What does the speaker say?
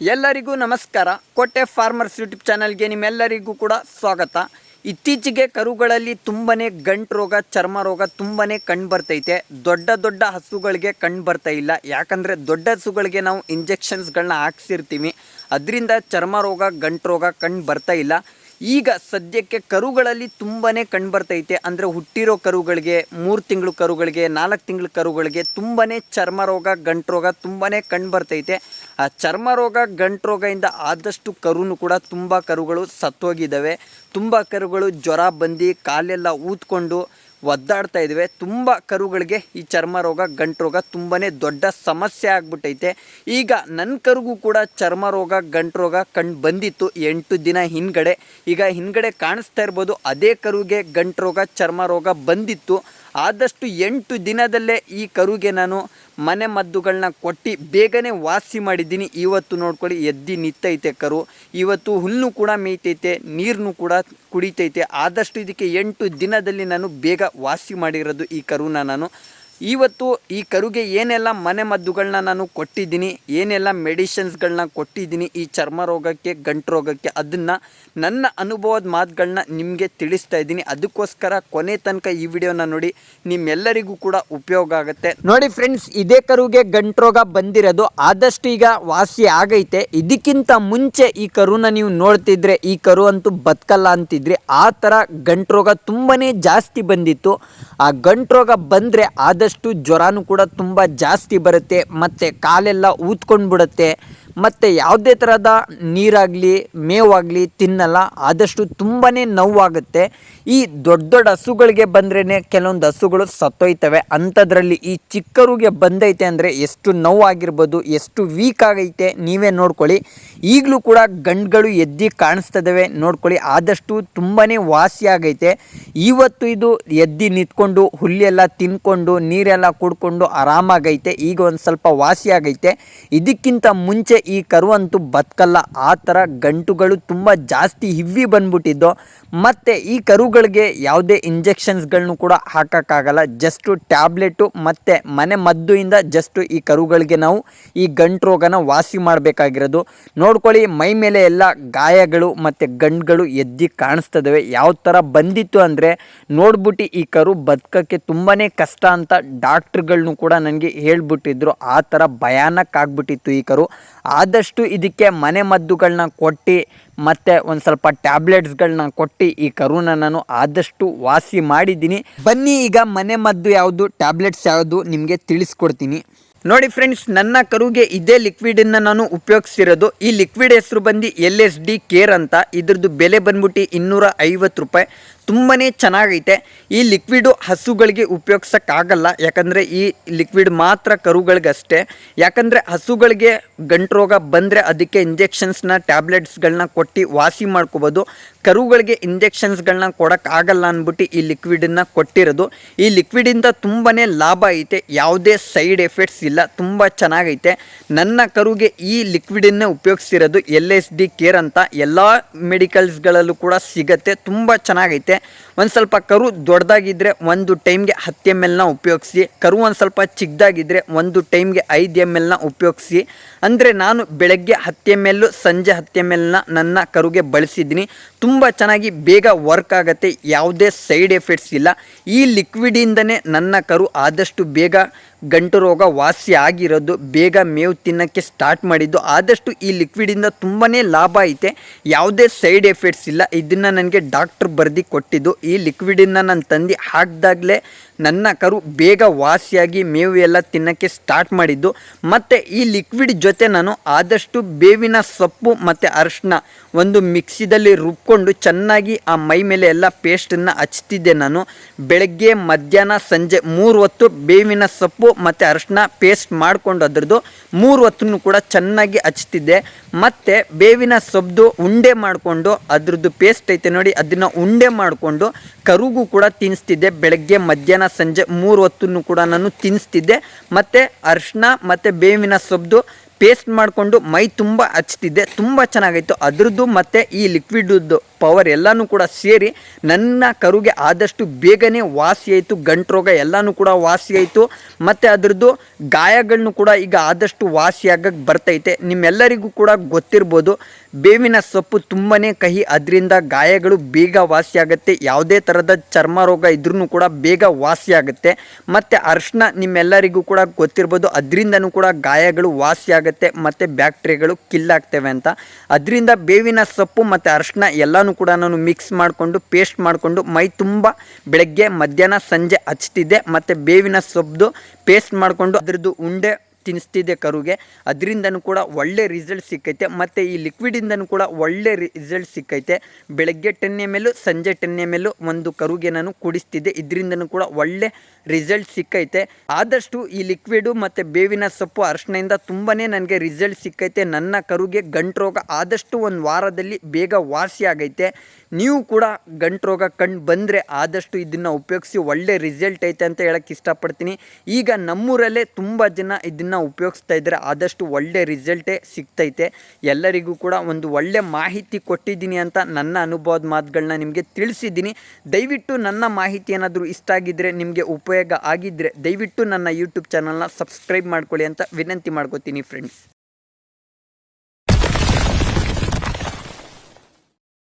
ಎಲ್ಲರಿಗೂ ನಮಸ್ಕಾರ. ಕೋಟೆ ಫಾರ್ಮರ್ಸ್ ಯೂಟ್ಯೂಬ್ ಚಾನಲ್ಗೆ ನಿಮ್ಮೆಲ್ಲರಿಗೂ ಕೂಡ ಸ್ವಾಗತ. ಇತ್ತೀಚೆಗೆ ಕರುಗಳಲ್ಲಿ ತುಂಬನೇ ಗಂಟು ರೋಗ, ಚರ್ಮ ರೋಗ ತುಂಬನೇ ಕಂಡು ಬರ್ತೈತೆ. ದೊಡ್ಡ ದೊಡ್ಡ ಹಸುಗಳಿಗೆ ಕಂಡು ಬರ್ತಾ ಇಲ್ಲ. ಯಾಕಂದರೆ ದೊಡ್ಡ ಹಸುಗಳಿಗೆ ನಾವು ಇಂಜೆಕ್ಷನ್ಸ್ಗಳನ್ನ ಹಾಕ್ಸಿರ್ತೀವಿ. ಅದರಿಂದ ಚರ್ಮ ರೋಗ, ಗಂಟು ರೋಗ ಕಂಡು ಬರ್ತಾ ಇಲ್ಲ. ಈಗ ಸದ್ಯಕ್ಕೆ ಕರುಗಳಲ್ಲಿ ತುಂಬನೇ ಕಂಡು ಬರ್ತೈತೆ. ಅಂದರೆ ಹುಟ್ಟಿರೋ ಕರುಗಳಿಗೆ, ಮೂರು ತಿಂಗಳು ಕರುಗಳಿಗೆ, ನಾಲ್ಕು ತಿಂಗಳು ಕರುಗಳಿಗೆ ತುಂಬನೇ ಚರ್ಮ ರೋಗ, ಗಂಟು ರೋಗ ತುಂಬನೇ ಕಂಡು ಬರ್ತೈತೆ. ಚರ್ಮ ರೋಗ, ಗಂಟು ರೋಗದಿಂದ ಆದಷ್ಟು ಕರುನು ಕೂಡ ತುಂಬ ಕರುಗಳು ಸತ್ತೋಗಿದ್ದಾವೆ. ತುಂಬ ಕರುಗಳು ಜ್ವರ ಬಂದು ಕಾಲೆಲ್ಲ ಊದ್ಕೊಂಡು ಒದ್ದಾಡ್ತಾ ಇದ್ದಾವೆ. ತುಂಬ ಕರುಗಳಿಗೆ ಈ ಚರ್ಮ ರೋಗ, ಗಂಟು ರೋಗ ತುಂಬನೇ ದೊಡ್ಡ ಸಮಸ್ಯೆ ಆಗ್ಬಿಟ್ಟೈತೆ. ಈಗ ನನ್ನ ಕರುಗೂ ಕೂಡ ಚರ್ಮ ರೋಗ, ಗಂಟು ರೋಗ ಕಂಡು ಬಂದಿತ್ತು ಎಂಟು ದಿನ ಹಿಂದ್ಗಡೆ. ಈಗ ಹಿಂದ್ಗಡೆ ಕಾಣಿಸ್ತಾ ಇರ್ಬೋದು, ಅದೇ ಕರುಗೆ ಗಂಟು ರೋಗ, ಚರ್ಮ ರೋಗ ಬಂದಿತ್ತು. ಆದಷ್ಟು ಎಂಟು ದಿನದಲ್ಲೇ ಈ ಕರುಗೆ ನಾನು ಮನೆ ಮದ್ದುಗಳನ್ನ ಕೊಟ್ಟು ಬೇಗನೆ ವಾಸಿ ಮಾಡಿದ್ದೀನಿ. ಇವತ್ತು ನೋಡ್ಕೊಳ್ಳಿ, ಎದ್ದಿ ನಿತ್ತೈತೆ ಕರು. ಇವತ್ತು ಹುಲ್ಲು ಕೂಡ ಮೇಯ್ತೈತೆ ನೀರನ್ನು ಕೂಡ ಕುಡಿತೈತೆ. ಆದಷ್ಟು ಇದಕ್ಕೆ ಎಂಟು ದಿನದಲ್ಲಿ ನಾನು ಬೇಗ ವಾಸಿ ಮಾಡಿರೋದು ಈ ಕರುನ ನಾನು. ಇವತ್ತು ಈ ಕರುಗೆ ಏನೆಲ್ಲ ಮನೆ ಮದ್ದುಗಳನ್ನ ನಾನು ಕೊಟ್ಟಿದ್ದೀನಿ, ಏನೆಲ್ಲ ಮೆಡಿಷನ್ಸ್ಗಳನ್ನ ಕೊಟ್ಟಿದ್ದೀನಿ ಈ ಚರ್ಮ ರೋಗಕ್ಕೆ, ಗಂಟು ರೋಗಕ್ಕೆ ಅದನ್ನು ನನ್ನ ಅನುಭವದ ಮಾತುಗಳನ್ನ ನಿಮಗೆ ತಿಳಿಸ್ತಾ ಇದ್ದೀನಿ. ಅದಕ್ಕೋಸ್ಕರ ಕೊನೆ ತನಕ ಈ ವಿಡಿಯೋನ ನೋಡಿ, ನಿಮ್ಮೆಲ್ಲರಿಗೂ ಕೂಡ ಉಪಯೋಗ ಆಗುತ್ತೆ. ನೋಡಿ ಫ್ರೆಂಡ್ಸ್ ಇದೇ ಕರುಗೆ ಗಂಟು ರೋಗ ಬಂದಿರೋದು ಆದಷ್ಟು ಈಗ ವಾಸಿ ಆಗೈತೆ. ಇದಕ್ಕಿಂತ ಮುಂಚೆ ಈ ಕರುನ ನೀವು ನೋಡ್ತಿದ್ರೆ, ಈ ಕರು ಅಂತೂ ಬದುಕಲ್ಲ ಅಂತಿದ್ರಿ. ಆ ಥರ ಗಂಟು ರೋಗ ತುಂಬನೇ ಜಾಸ್ತಿ ಬಂದಿತ್ತು. ಆ ಗಂಟು ರೋಗ ಬಂದರೆ ಆದಷ್ಟು ಜ್ವರನೂ ಕೂಡ ತುಂಬ ಜಾಸ್ತಿ ಬರುತ್ತೆ ಮತ್ತು ಕಾಲೆಲ್ಲ ಊದ್ಕೊಂಡು ಬಿಡುತ್ತೆ ಮತ್ತು ಯಾವುದೇ ಥರದ ನೀರಾಗಲಿ, ಮೇವಾಗಲಿ ತಿನ್ನಲ್ಲ. ಆದಷ್ಟು ತುಂಬಾ ನೋವಾಗುತ್ತೆ. ಈ ದೊಡ್ಡ ದೊಡ್ಡ ಹಸುಗಳಿಗೆ ಬಂದ್ರೇ ಕೆಲವೊಂದು ಹಸುಗಳು ಸತ್ತೋಯ್ತವೆ. ಅಂಥದ್ರಲ್ಲಿ ಈ ಚಿಕ್ಕರಿಗೆ ಬಂದೈತೆ ಅಂದರೆ ಎಷ್ಟು ನೋವಾಗಿರ್ಬೋದು, ಎಷ್ಟು ವೀಕ್ ಆಗೈತೆ ನೀವೇ ನೋಡ್ಕೊಳ್ಳಿ. ಈಗಲೂ ಕೂಡ ಗಂಡುಗಳು ಎದ್ದಿ ಕಾಣಿಸ್ತದವೆ ನೋಡ್ಕೊಳ್ಳಿ. ಆದಷ್ಟು ತುಂಬಾ ವಾಸಿ ಆಗೈತೆ. ಇವತ್ತು ಇದು ಎದ್ದಿ ನಿಂತ್ಕೊಂಡು, ಹುಲ್ಲೆಲ್ಲ ತಿನ್ಕೊಂಡು, ನೀರೆಲ್ಲ ಕುಡ್ಕೊಂಡು ಆರಾಮಾಗೈತೆ. ಈಗ ಒಂದು ಸ್ವಲ್ಪ ವಾಸಿ ಆಗೈತೆ. ಇದಕ್ಕಿಂತ ಮುಂಚೆ ಈ ಕರು ಅಂತೂ ಬದುಕಲ್ಲ. ಆ ಥರ ಗಂಟುಗಳು ತುಂಬ ಜಾಸ್ತಿ ಹಿವ್ವಿ ಬಂದ್ಬಿಟ್ಟಿದ್ದು. ಮತ್ತು ಈ ಕರುಗಳಿಗೆ ಯಾವುದೇ ಇಂಜೆಕ್ಷನ್ಸ್ಗಳನ್ನು ಕೂಡ ಹಾಕೋಕ್ಕಾಗಲ್ಲ. ಜಸ್ಟು ಟ್ಯಾಬ್ಲೆಟು ಮತ್ತು ಮನೆ ಮದ್ದುಯಿಂದ ಜಸ್ಟು ಈ ಕರುಗಳಿಗೆ ನಾವು ಈ ಗಂಟು ರೋಗನ ವಾಸಿ ಮಾಡಬೇಕಾಗಿರೋದು. ನೋಡ್ಕೊಳ್ಳಿ, ಮೈ ಮೇಲೆ ಎಲ್ಲ ಗಾಯಗಳು ಮತ್ತು ಗಂಟುಗಳು ಎದ್ದಿ ಕಾಣಿಸ್ತದವೆ. ಯಾವ ಥರ ಬಂದಿತ್ತು ಅಂದರೆ ನೋಡ್ಬಿಟ್ಟು ಈ ಕರು ಬದುಕೋಕ್ಕೆ ತುಂಬಾ ಕಷ್ಟ ಅಂತ ಡಾಕ್ಟ್ರುಗಳ್ನು ಕೂಡ ನನಗೆ ಹೇಳ್ಬಿಟ್ಟಿದ್ರು. ಆ ಥರ ಭಯಾನಕ್ಕಾಗ್ಬಿಟ್ಟಿತ್ತು ಈ ಕರು. ಆದಷ್ಟು ಇದಕ್ಕೆ ಮನೆ ಮದ್ದುಗಳನ್ನ ಕೊಟ್ಟು ಮತ್ತು ಒಂದು ಸ್ವಲ್ಪ ಟ್ಯಾಬ್ಲೆಟ್ಸ್ಗಳನ್ನ ಕೊಟ್ಟು ಈ ಕರುನ ನಾನು ಆದಷ್ಟು ವಾಸಿ ಮಾಡಿದ್ದೀನಿ. ಬನ್ನಿ ಈಗ ಮನೆ ಮದ್ದು ಯಾವುದು, ಟ್ಯಾಬ್ಲೆಟ್ಸ್ ಯಾವುದು ನಿಮಗೆ ತಿಳಿಸ್ಕೊಡ್ತೀನಿ. ನೋಡಿ ಫ್ರೆಂಡ್ಸ್ ನನ್ನ ಕರುಗೆ ಇದೇ ಲಿಕ್ವಿಡನ್ನು ನಾನು ಉಪಯೋಗಿಸಿರೋದು. ಈ ಲಿಕ್ವಿಡ್ ಹೆಸರು ಬಂದು ಎಲ್ ಎಸ್ ಡಿ ಕೇರ್ ಅಂತ. ಇದ್ರದ್ದು ಬೆಲೆ ಬಂದ್ಬಿಟ್ಟು ಇನ್ನೂರ ಐವತ್ತು ರೂಪಾಯಿ. ತುಂಬಾ ಚೆನ್ನಾಗೈತೆ. ಈ ಲಿಕ್ವಿಡು ಹಸುಗಳಿಗೆ ಉಪಯೋಗಿಸೋಕ್ಕಾಗಲ್ಲ. ಯಾಕಂದರೆ ಈ ಲಿಕ್ವಿಡ್ ಮಾತ್ರ ಕರುಗಳಿಗಷ್ಟೇ. ಯಾಕಂದರೆ ಹಸುಗಳಿಗೆ ಗಂಟು ರೋಗ ಬಂದರೆ ಅದಕ್ಕೆ ಇಂಜೆಕ್ಷನ್ಸ್ನ ಟ್ಯಾಬ್ಲೆಟ್ಸ್ಗಳನ್ನ ಕೊಟ್ಟು ವಾಸಿ ಮಾಡ್ಕೋಬೋದು. ಕರುಗಳಿಗೆ ಇಂಜೆಕ್ಷನ್ಸ್ಗಳನ್ನ ಕೊಡೋಕ್ಕಾಗಲ್ಲ ಅಂದ್ಬಿಟ್ಟು ಈ ಲಿಕ್ವಿಡನ್ನು ಕೊಟ್ಟಿರೋದು. ಈ ಲಿಕ್ವಿಡಿಂದ ತುಂಬಾ ಲಾಭ ಐತೆ. ಯಾವುದೇ ಸೈಡ್ ಎಫೆಕ್ಟ್ಸ್ ಇಲ್ಲ. ತುಂಬ ಚೆನ್ನಾಗೈತೆ. ನನ್ನ ಕರುಗೆ ಈ ಲಿಕ್ವಿಡನ್ನೇ ಉಪಯೋಗಿಸಿರೋದು ಎಲ್ ಎಸ್ ಡಿ ಕೇರ್ ಅಂತ ಎಲ್ಲ ಮೆಡಿಕಲ್ಸ್ಗಳಲ್ಲೂ ಕೂಡ ಸಿಗತ್ತೆ. ತುಂಬ ಚೆನ್ನಾಗೈತೆ. ಒಂದು ಸ್ವಲ್ಪ ಕರು ದೊಡ್ಡದಾಗಿದ್ದರೆ ಒಂದು ಟೈಮ್ಗೆ ಹತ್ತು ಎಂ ಎಲ್ನ ಉಪಯೋಗಿಸಿ, ಕರು ಒಂದು ಸ್ವಲ್ಪ ಚಿಕ್ಕದಾಗಿದ್ದರೆ ಒಂದು ಟೈಮ್ಗೆ ಐದು ಎಂ ಎಲ್ನ ಉಪಯೋಗಿಸಿ. ಅಂದರೆ ನಾನು ಬೆಳಗ್ಗೆ ಹತ್ತು ಎಂ ಎಲ್ಲು ಸಂಜೆ ಹತ್ತು ಎಂ ಎಲ್ನ ನನ್ನ ಕರುಗೆ ಬಳಸಿದ್ದೀನಿ. ತುಂಬ ಚೆನ್ನಾಗಿ ಬೇಗ ವರ್ಕ್ ಆಗುತ್ತೆ, ಯಾವುದೇ ಸೈಡ್ ಎಫೆಕ್ಟ್ಸ್ ಇಲ್ಲ. ಈ ಲಿಕ್ವಿಡಿಂದನೇ ನನ್ನ ಕರು ಆದಷ್ಟು ಬೇಗ ಗಂಟು ರೋಗ ವಾಸಿ ಆಗಿರೋದು ಬೇಗ ಮೇವು ತಿನ್ನೋಕ್ಕೆ ಸ್ಟಾರ್ಟ್ ಮಾಡಿದ್ದು. ಆದಷ್ಟು ಈ ಲಿಕ್ವಿಡಿಂದ ತುಂಬಾ ಲಾಭ ಐತೆ. ಯಾವುದೇ ಸೈಡ್ ಎಫೆಕ್ಟ್ಸ್ ಇಲ್ಲ. ಇದನ್ನು ನನಗೆ ಡಾಕ್ಟ್ರ್ ಬರೆದು ಕೊಟ್ಟಿದ್ದು. ಈ ಲಿಕ್ವಿಡನ್ನು ನಾನು ತಂದು ಹಾಕಿದಾಗಲೇ ನನ್ನ ಕರು ಬೇಗ ವಾಸಿಯಾಗಿ ಮೇವು ಎಲ್ಲ ತಿನ್ನೋಕ್ಕೆ ಸ್ಟಾರ್ಟ್ ಮಾಡಿದ್ದು. ಮತ್ತು ಈ ಲಿಕ್ವಿಡ್ ಜೊತೆ ನಾನು ಆದಷ್ಟು ಬೇವಿನ ಸೊಪ್ಪು ಮತ್ತು ಅರಿಶಿನ ಒಂದು ಮಿಕ್ಸಿದಲ್ಲಿ ರುಬ್ಕೊಂಡು ಚೆನ್ನಾಗಿ ಆ ಮೈ ಮೇಲೆ ಎಲ್ಲ ಪೇಸ್ಟನ್ನು ಹಚ್ತಿದ್ದೆ ನಾನು. ಬೆಳಗ್ಗೆ, ಮಧ್ಯಾಹ್ನ, ಸಂಜೆ ಮೂರು ಹೊತ್ತು ಬೇವಿನ ಸೊಪ್ಪು ಮತ್ತು ಅರಿಶಿನ ಪೇಸ್ಟ್ ಮಾಡಿಕೊಂಡು ಅದ್ರದ್ದು ಮೂರು ಹೊತ್ತನ್ನು ಕೂಡ ಚೆನ್ನಾಗಿ ಹಚ್ತಿದ್ದೆ. ಮತ್ತು ಬೇವಿನ ಸೊಪ್ಪು ಉಂಡೆ ಮಾಡಿಕೊಂಡು ಅದ್ರದ್ದು ಪೇಸ್ಟ್ ಐತೆ ನೋಡಿ ಅದನ್ನು ಉಂಡೆ ಮಾಡಿಕೊಂಡು ಕರುಗೂ ಕೂಡ ತಿನ್ನಿಸ್ತಿದ್ದೆ ಬೆಳಗ್ಗೆ, ಮಧ್ಯಾಹ್ನ ಸಂಜೆ ಮೂರು ಹೊತ್ತನ್ನು ಕೂಡ ನಾನು ತಿನ್ನಿಸ್ತಿದ್ದೆ ಮತ್ತು ಅರಿಶಿನ, ಮತ್ತು ಬೇವಿನ ಸೊಬ್ದು ಪೇಸ್ಟ್ ಮಾಡಿಕೊಂಡು ಮೈ ತುಂಬ ಹಚ್ತಿದ್ದೆ. ತುಂಬ ಚೆನ್ನಾಗಿತ್ತು ಅದ್ರದ್ದು ಮತ್ತು ಈ ಲಿಕ್ವಿಡ್ದು ಪವರ್ ಎಲ್ಲನೂ ಕೂಡ ಸೇರಿ ನನ್ನ ಕರುಗೆ ಆದಷ್ಟು ಬೇಗನೆ ವಾಸಿಯಾಯಿತು ಗಂಟು ರೋಗ ಎಲ್ಲನೂ ಕೂಡ ವಾಸಿಯಾಯಿತು. ಮತ್ತು ಅದರದ್ದು ಗಾಯಗಳನ್ನು ಕೂಡ ಈಗ ಆದಷ್ಟು ವಾಸಿಯಾಗಕ್ಕೆ ಬರ್ತೈತೆ. ನಿಮ್ಮೆಲ್ಲರಿಗೂ ಕೂಡ ಗೊತ್ತಿರ್ಬೋದು, ಬೇವಿನ ಸೊಪ್ಪು ತುಂಬಾ ಕಹಿ, ಅದರಿಂದ ಗಾಯಗಳು ಬೇಗ ವಾಸಿಯಾಗುತ್ತೆ. ಯಾವುದೇ ಥರದ ಚರ್ಮ ರೋಗ ಇದ್ರೂ ಕೂಡ ಬೇಗ ವಾಸಿಯಾಗುತ್ತೆ. ಮತ್ತು ಅರ್ಶಿನ ನಿಮ್ಮೆಲ್ಲರಿಗೂ ಕೂಡ ಗೊತ್ತಿರ್ಬೋದು, ಅದರಿಂದನೂ ಕೂಡ ಗಾಯಗಳು ವಾಸಿಯಾಗುತ್ತೆ, ಮತ್ತು ಬ್ಯಾಕ್ಟೀರಿಯಾಗಳು ಕಿಲ್ಲಾಗ್ತವೆ ಅಂತ. ಅದರಿಂದ ಬೇವಿನ ಸೊಪ್ಪು ಮತ್ತು ಅರ್ಶಿನ ಎಲ್ಲನೂ ಕೂಡ ನಾನು ಮಿಕ್ಸ್ ಮಾಡಿಕೊಂಡು ಪೇಸ್ಟ್ ಮಾಡಿಕೊಂಡು, ಮೈ ತುಂಬ ಬೆಳಗ್ಗೆ, ಮಧ್ಯಾಹ್ನ, ಸಂಜೆ ಹಚ್ತಿದ್ದೆ. ಮತ್ತು ಬೇವಿನ ಸೊಪ್ಪು ಪೇಸ್ಟ್ ಮಾಡಿಕೊಂಡು, ಅದರದ್ದು ಉಂಡೆ ತಿನ್ನಿಸ್ತಿದ್ದೆ ಕರುಗೆ. ಅದರಿಂದನೂ ಕೂಡ ಒಳ್ಳೆ ರಿಸಲ್ಟ್ ಸಿಕ್ಕೈತೆ. ಮತ್ತು ಈ ಲಿಕ್ವಿಡಿಂದನೂ ಕೂಡ ಒಳ್ಳೆ ರಿಸಲ್ಟ್ ಸಿಕ್ಕೈತೆ. ಬೆಳಗ್ಗೆ ಟೆನ್ ಎಂ ಸಂಜೆ ಟೆನ್ ಎಂ ಒಂದು ಕರುಗೆ ನಾನು ಕುಡಿಸ್ತಿದ್ದೆ. ಇದರಿಂದನೂ ಕೂಡ ಒಳ್ಳೆ ರಿಸಲ್ಟ್ ಸಿಕ್ಕೈತೆ. ಆದಷ್ಟು ಈ ಲಿಕ್ವಿಡು ಮತ್ತು ಬೇವಿನ ಸೊಪ್ಪು ಅರ್ಶಿನಿಂದ ತುಂಬಾ ನನಗೆ ರಿಸಲ್ಟ್ ಸಿಕ್ಕೈತೆ. ನನ್ನ ಕರುಗೆ ಗಂಟು ರೋಗ ಆದಷ್ಟು ಒಂದು ವಾರದಲ್ಲಿ ಬೇಗ ವಾಸಿ ಆಗೈತೆ. ನೀವು ಕೂಡ ಗಂಟು ರೋಗ ಕಂಡು ಬಂದರೆ ಆದಷ್ಟು ಇದನ್ನು ಉಪಯೋಗಿಸಿ ಒಳ್ಳೆ ರಿಸಲ್ಟ್ ಐತೆ ಅಂತ ಹೇಳಕ್ಕೆ ಇಷ್ಟಪಡ್ತೀನಿ. ಈಗ ನಮ್ಮೂರಲ್ಲೇ ತುಂಬ ಜನ ಇದನ್ನು ಉಪಯೋಗಿಸ್ತಾ ಇದ್ದರೆ ಆದಷ್ಟು ಒಳ್ಳೆ ರಿಸಲ್ಟೇ ಸಿಗ್ತೈತೆ. ಎಲ್ಲರಿಗೂ ಕೂಡ ಒಂದು ಒಳ್ಳೆ ಮಾಹಿತಿ ಕೊಟ್ಟಿದ್ದೀನಿ ಅಂತ ನನ್ನ ಅನುಭವದ ಮಾತುಗಳನ್ನ ನಿಮಗೆ ತಿಳಿಸಿದ್ದೀನಿ. ದಯವಿಟ್ಟು ನನ್ನ ಮಾಹಿತಿ ಏನಾದರೂ ಇಷ್ಟ ಆಗಿದ್ದರೆ ನಿಮಗೆ ಉಪಯೋಗ ಆಗಿದ್ದರೆ ದಯವಿಟ್ಟು ನನ್ನ ಯೂಟ್ಯೂಬ್ ಚಾನಲ್ನ ಸಬ್ಸ್ಕ್ರೈಬ್ ಮಾಡ್ಕೊಳ್ಳಿ ಅಂತ ವಿನಂತಿ ಮಾಡ್ಕೋತೀನಿ ಫ್ರೆಂಡ್ಸ್